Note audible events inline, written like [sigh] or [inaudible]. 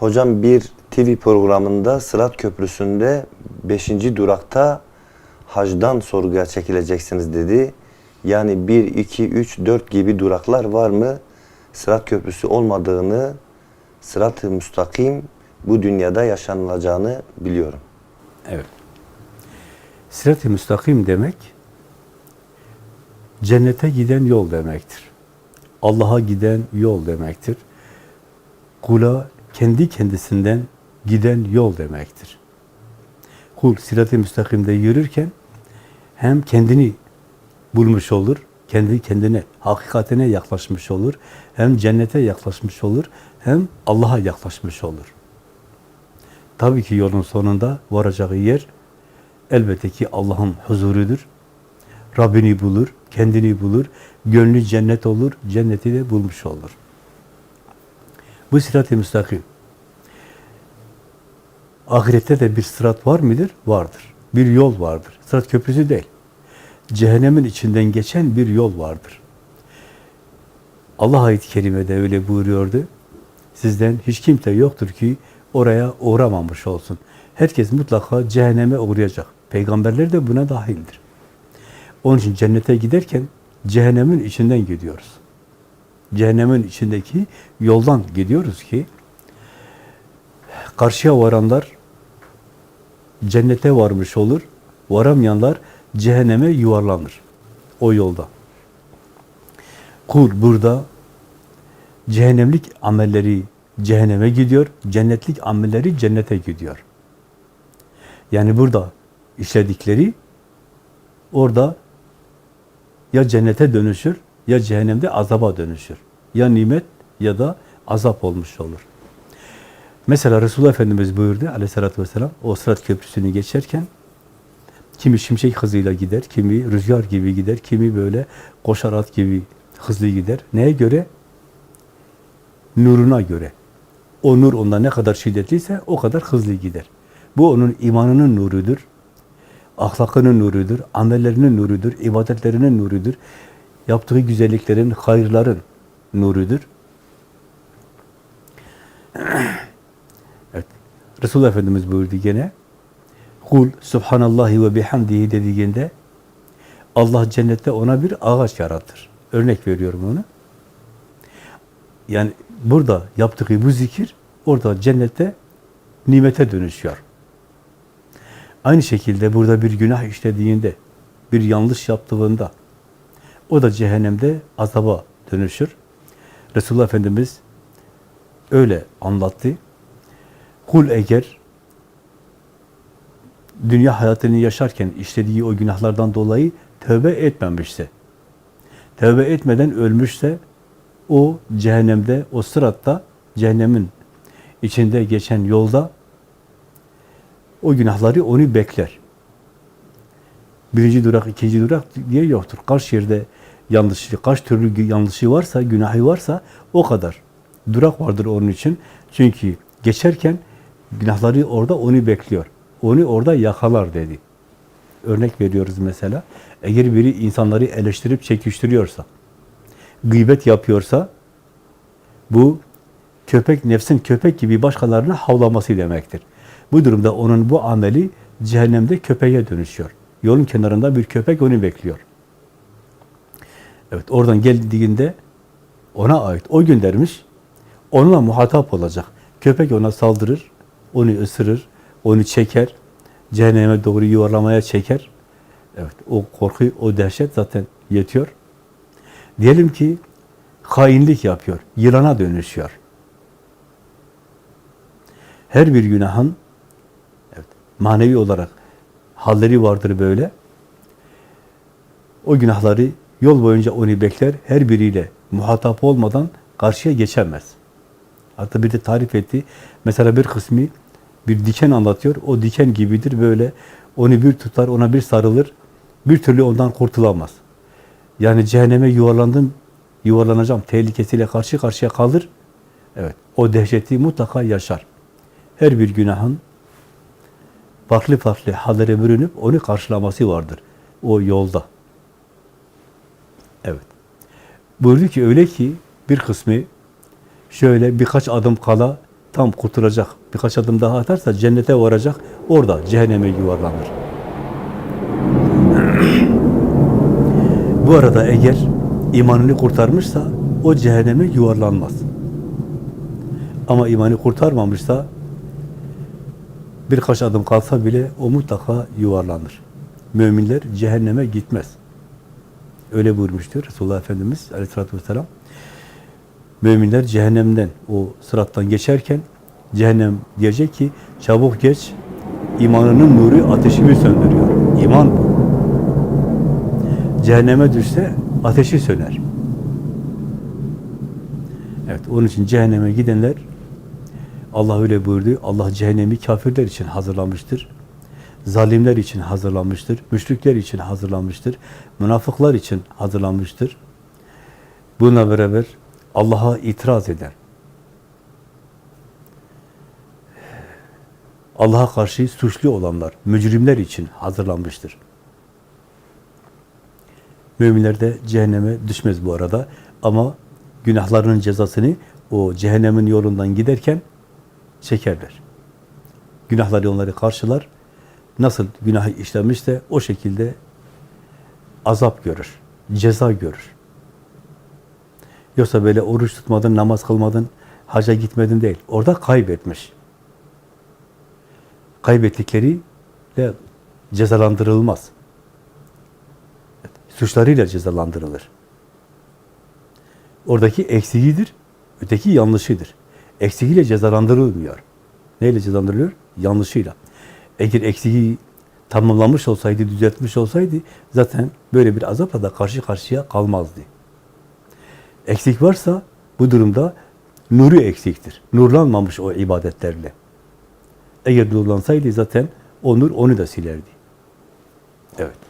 Hocam bir TV programında Sırat Köprüsü'nde 5. durakta hacdan sorguya çekileceksiniz dedi. Yani 1, 2, 3, 4 gibi duraklar var mı? Sırat Köprüsü olmadığını, sırat-ı müstakim bu dünyada yaşanılacağını biliyorum. Evet. Sirat-i müstakim demek, cennete giden yol demektir. Allah'a giden yol demektir. Kula kendi kendisinden giden yol demektir. Kul sirat-i müstakimde yürürken hem kendini bulmuş olur, kendi kendine, hakikatine yaklaşmış olur, hem cennete yaklaşmış olur, hem Allah'a yaklaşmış olur. Tabii ki yolun sonunda varacağı yer elbette ki Allah'ın huzurudur. Rabbini bulur, kendini bulur, gönlü cennet olur, cenneti de bulmuş olur. Bu sırat-ı müstakim. Ahirette de bir sırat var mıdır? Vardır. Bir yol vardır. Sırat köprüsü değil. Cehennemin içinden geçen bir yol vardır. Allah ayet-i kerimede öyle buyuruyordu. Sizden hiç kimse yoktur ki oraya uğramamış olsun. Herkes mutlaka cehenneme uğrayacak. Peygamberler de buna dahildir. Onun için cennete giderken cehennemin içinden gidiyoruz. Cehennemin içindeki yoldan gidiyoruz ki karşıya varanlar cennete varmış olur, varamayanlar cehenneme yuvarlanır. O yolda. Kul burada cehennemlik amelleri cehenneme gidiyor, cennetlik amelleri cennete gidiyor. Yani burada işledikleri orada ya cennete dönüşür ya cehennemde azaba dönüşür. Ya nimet ya da azap olmuş olur. Mesela Resulullah Efendimiz buyurdu aleyhissalatü vesselam o sırat köprüsünü geçerken kimi şimşek hızıyla gider, kimi rüzgar gibi gider, kimi böyle koşar at gibi hızlı gider. Neye göre? Nuruna göre. O nur onda ne kadar şiddetliyse o kadar hızlı gider. Bu onun imanının nurudur, ahlakının nurudur, amellerinin nurudur, ibadetlerinin nurudur, yaptığı güzelliklerin, hayırların nurudur. evet. Resulullah Efendimiz buyurdu gene, Kul subhanallahi ve bihamdihi dediğinde Allah cennette ona bir ağaç yaratır. Örnek veriyorum onu. Yani burada yaptığı bu zikir orada cennette nimete dönüşüyor. Aynı şekilde burada bir günah işlediğinde, bir yanlış yaptığında o da cehennemde azaba dönüşür. Resulullah Efendimiz öyle anlattı. Kul eğer dünya hayatını yaşarken işlediği o günahlardan dolayı tövbe etmemişse, tövbe etmeden ölmüşse, o cehennemde, o sıratta, cehennemin içinde geçen yolda o günahları onu bekler. Birinci durak, ikinci durak diye yoktur. Kaç yerde yanlışı, kaç türlü yanlışı varsa, günahı varsa o kadar. Durak vardır onun için. Çünkü geçerken günahları orada onu bekliyor. Onu orada yakalar dedi. Örnek veriyoruz mesela. Eğer biri insanları eleştirip çekiştiriyorsa, gıybet yapıyorsa, bu köpek, nefsin köpek gibi başkalarına havlaması demektir. Bu durumda onun bu ameli cehennemde köpeğe dönüşüyor. Yolun kenarında bir köpek onu bekliyor. Evet, oradan geldiğinde ona ait, o göndermiş, onunla muhatap olacak. Köpek ona saldırır, onu ısırır, onu çeker, cehenneme doğru yuvarlamaya çeker. Evet, o korku, o dehşet zaten yetiyor. Diyelim ki hainlik yapıyor, yılana dönüşüyor. Her bir günahın evet, manevi olarak halleri vardır böyle. O günahları yol boyunca onu bekler, her biriyle muhatap olmadan karşıya geçemez. Hatta bir de tarif etti. Mesela bir kısmı bir diken anlatıyor. O diken gibidir böyle. Onu bir tutar, ona bir sarılır. Bir türlü ondan kurtulamaz. Yani cehenneme yuvarlandım, yuvarlanacağım tehlikesiyle karşı karşıya kalır. Evet, o dehşeti mutlaka yaşar. Her bir günahın farklı farklı hallere bürünüp onu karşılaması vardır. O yolda. Evet. Buyurdu ki öyle ki bir kısmı şöyle birkaç adım kala tam kurtulacak, birkaç adım daha atarsa cennete varacak, orada cehenneme yuvarlanır. [clears throat] Bu arada eğer imanını kurtarmışsa o cehenneme yuvarlanmaz. Ama imanı kurtarmamışsa birkaç adım kalsa bile o mutlaka yuvarlanır. Müminler cehenneme gitmez. Öyle buyurmuştur Resulullah Efendimiz aleyhissalatü vesselam. Müminler cehennemden, o sırattan geçerken cehennem diyecek ki çabuk geç, imanının nuru ateşimi söndürüyor. İman bu. Cehenneme düşse ateşi söner. Evet, onun için cehenneme gidenler Allah öyle buyurdu. Allah cehennemi kafirler için hazırlamıştır. Zalimler için hazırlanmıştır. Müşrikler için hazırlanmıştır. Münafıklar için hazırlanmıştır. Bununla beraber Allah'a itiraz eden, Allah'a karşı suçlu olanlar, mücrimler için hazırlanmıştır. Müminler de cehenneme düşmez bu arada. Ama günahlarının cezasını o cehennemin yolundan giderken çekerler. Günahları onları karşılar. Nasıl günahı işlemişse o şekilde azap görür, ceza görür. Yoksa böyle oruç tutmadın, namaz kılmadın, haca gitmedin değil. Orada kaybetmiş. Kaybettikleri de cezalandırılmaz. Suçlarıyla cezalandırılır. Oradaki eksiğidir, öteki yanlışıdır. Eksiğiyle cezalandırılmıyor. Neyle cezalandırılıyor? Yanlışıyla. Eğer eksiği tamamlamış olsaydı, düzeltmiş olsaydı zaten böyle bir azapla da karşı karşıya kalmazdı. Eksik varsa bu durumda nuru eksiktir. Nurlanmamış o ibadetlerle. Eğer nurlansaydı zaten o nur onu da silerdi. Evet.